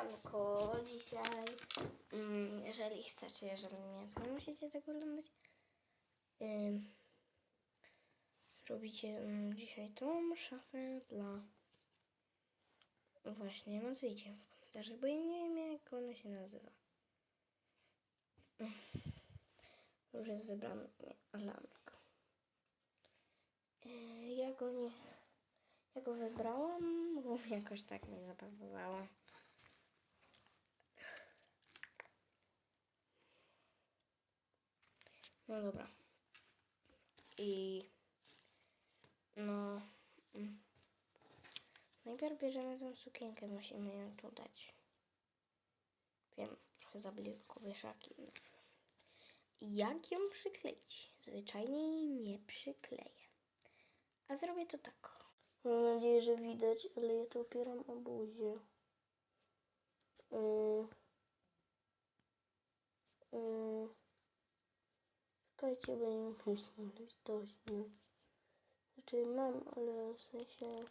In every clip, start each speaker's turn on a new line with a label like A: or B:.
A: Siemanko, dzisiaj, mm, jeżeli chcecie, żeby nie, to musicie tego oglądać. Zrobicie mm, dzisiaj tą szafę dla, właśnie, nazwijcie w komentarzach, bo ja nie wiem, jak ona się nazywa. Ym, Już jest wybrany Alanek. Yy, Ja go nie, ja go wybrałam, bo jakoś tak mi zapasowało. No dobra. I no. mm. Najpierw bierzemy tą sukienkę, musimy ją tu dać. Wiem, trochę za blisko wieszaki. Jak ją przykleić? Zwyczajnie jej nie przykleję. A zrobię to tak. Mam nadzieję, że widać, ale ja to opieram o buzię. Yy. Czekajcie, bo nie mogę znaleźć taśmy. Znaczy mam, ale w sensie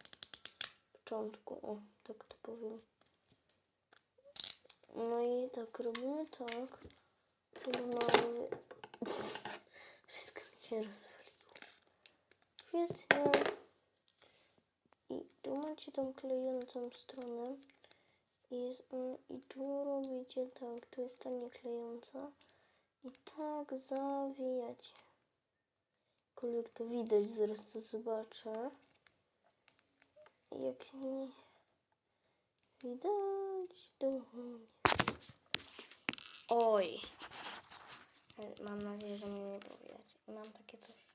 A: początku, o, tak to powiem. No i tak, robimy tak. Podmaluję. Wszystko mi się rozwaliło. Świetnie. I tu macie tą klejącą stronę. I, I tu robicie tak, tu jest ta nieklejąca. I tak zawijacie. Kolek to widać, zaraz to zobaczę. Jak nie widać, to. Oj. Mam nadzieję, że mnie nie było widać. Mam takie coś.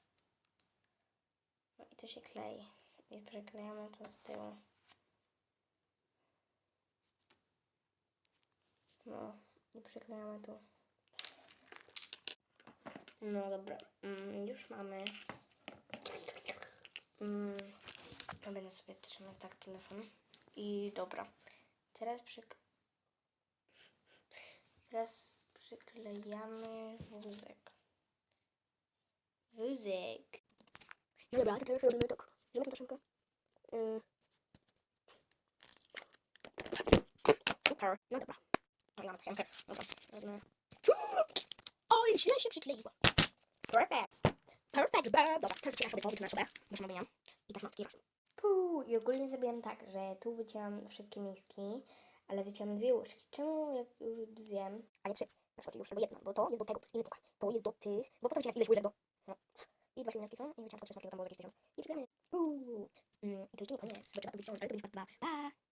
A: No i to się klei. I przyklejamy to z tyłu. No i przyklejamy tu. No dobra, mm, już mamy. Mm, ja będę sobie trzymać tak telefon. I dobra, teraz przyk... Teraz przyklejamy wózek. Wózek. Dobra, teraz robimy tak. Zróbmy to szybko. Yy. Super, no dobra. No, mam takiego. Dobra. Oj, źle się przykleiło. Perfect. Perfect. Dobra, teraz wycieram sobie to, wycieram sobie. Muszę nowy nie. I też mam taki rozum. Puu, i ogólnie zrobiłam tak, że tu wycięłam wszystkie miski, ale wycięłam dwie łyżki. Czemu jak już dwie, a nie trzy? Na przykład już albo jedna, bo to jest do tego, jest inny. To jest do tych, bo po to wycinać ileś łyżek do... No. I dwa śmieciaki są i wyciąłam to, co jest tam było jakieś tysiąc. I wyciągamy. Puu. Mm, I to jeszcze nie koniec. Bo trzeba to wyciągnąć, ale to będzie part dwa. Pa!